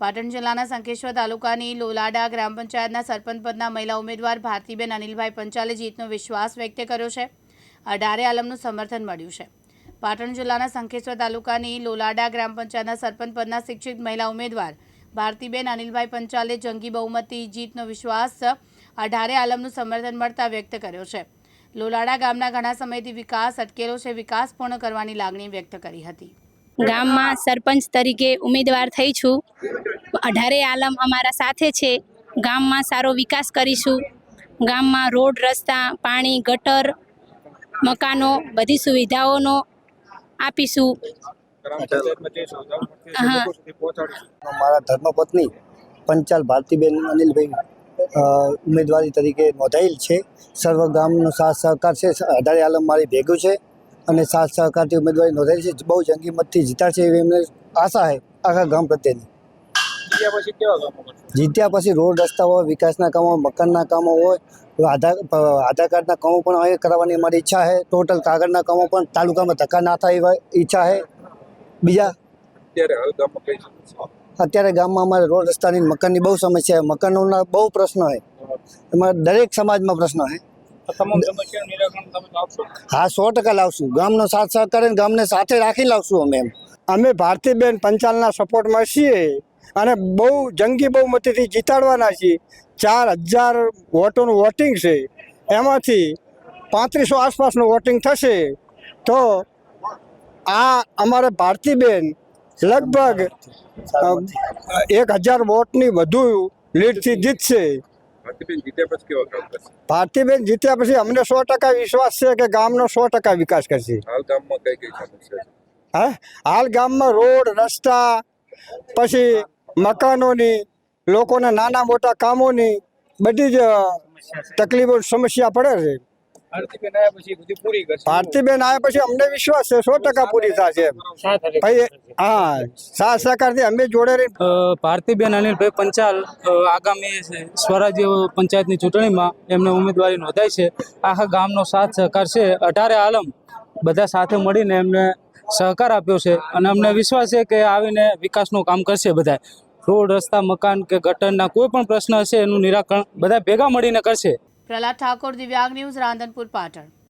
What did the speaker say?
પાટણ જિલ્લાના સંકેશ્વર તાલુકાની લોલાડા ગ્રામ પંચાયતના સરપંચ પદના મહિલા ઉમેદવાર ભારતીબેન અનિલભાઈ પંચાલે જીતનો વિશ્વાસ વ્યક્ત કર્યો છે. અઢારે આલમનું સમર્થન મળ્યું છે. પાટણ જિલ્લાના સંકેશ્વર તાલુકાની લોલાડા ગ્રામ પંચાયતના સરપંચ પદના શિક્ષિત મહિલા ઉમેદવાર ભારતીબેન અનિલભાઈ પંચાલે જંગી બહુમતી જીતનો વિશ્વાસ અઢારે આલમનું સમર્થન મળતા વ્યક્ત કર્યો છે. લોલાડા ગામના ઘણા સમયથી વિકાસ અટકેલો છે. વિકાસ પૂર્ણ કરવાની લાગણી વ્યક્ત કરી હતી. ગામમાં સરપંચ તરીકે ઉમેદવાર થઈ છું. અઢારે આલમ અમારા સાથે છે. ગામમાં સારો વિકાસ કરીશું. ગામમાં રોડ, રસ્તા, પાણી, ગટર, મકાનો, બધી સુવિધાઓનો આપીશું. મારા ધર્મપત્ની પંચાલ ભારતીબેન અનિલભાઈ ઉમેદવારી તરીકે નોંધાયેલ છે. સર્વ ગામનો સાથ સહકાર છે. અઢારે આલમ મારી ભેગું છે અને સાથ સહકારથી ઉમેદવારી નોંધાયેલી છે. બહુ જંગી મતથી જીતાડશે એવી એમને આશા છે આખા ગામ પ્રત્યેની. જીત્યા પછી રોડ રસ્તા હોય વિકાસના કામો મકાનના કામો હોય આધાર આધાર કાર્ડના કામો પણ અહીં કરાવવાની અમારી ઈચ્છા છે. ટોટલ કાગળના કામો પણ તાલુકામાં ધક્કા ના થાય એવા ઈચ્છા છે. બીજા? અત્યારે હાલ ગામમાં કઈ સમસ્યા અત્યારે ગામમાં અમારે રોડ રસ્તાની મકાનની બહુ સમસ્યા છે. મકાનોના બહુ પ્રશ્નો છે. એમાં દરેક સમાજમાં પ્રશ્નો છે. આ તમામ સમસ્યાનું નિરાકરણ તમે લાવશો હા સો ટકા લાવશું. ગામનો સાથ સહકાર ગામને સાથે રાખી લાવશું અમે એમ. અમે ભારતીબેન પંચાલના સપોર્ટમાં છીએ. અને બહુ જંગી બહુમતીથી જીતાડવાના છીએ ચાર હજાર વોટોનું વોટિંગ છે. એમાંથી પાંત્રીસો આસપાસનું વોટિંગ થશે. તો આ અમારે ભારતીબેન લગભગ એક હજાર વોટની વધુ લીડથી જીતશે. ભારતીબેન જીત્યા પછી અમને સો ટકા વિશ્વાસ છે કે ગામનો સો ટકા વિકાસ કરશે. હાલ ગામમાં રોડ રસ્તા પછી મકાનોની લોકોના નાના મોટા કામોની બધી જ તકલીફો સમસ્યા પડે છે. ભારતીબેન આવ્યા પછી બધી પૂરી કરશે. ભારતીબેન આવ્યા પછી અમને વિશ્વાસ છે સો ટકા પૂરી થશે ભાઈ હા સાથ સહકારથી અમે જોડે રહી ભારતીબેન અનિલભાઈ પંચાલ આગામી સ્વરાજ્ય પંચાયતની ચૂંટણીમાં એમને ઉમેદવારી નોંધાઈ છે. આખા ગામનો સાથ સહકાર છે. અઢારે આલમ બધા સાથે મળીને એમને સહકાર આપ્યો છે અને અમને વિશ્વાસ છે કે આવીને વિકાસનું કામ કરશે બધા રોડ, રસ્તા, મકાન કે ગટરના કોઈ પણ પ્રશ્ન હશે એનું નિરાકરણ બધા ભેગા મળીને કરશે. પ્રહલાદ ઠાકોર, દિવ્યાંગ ન્યૂઝ રાંધનપુર, પાટણ.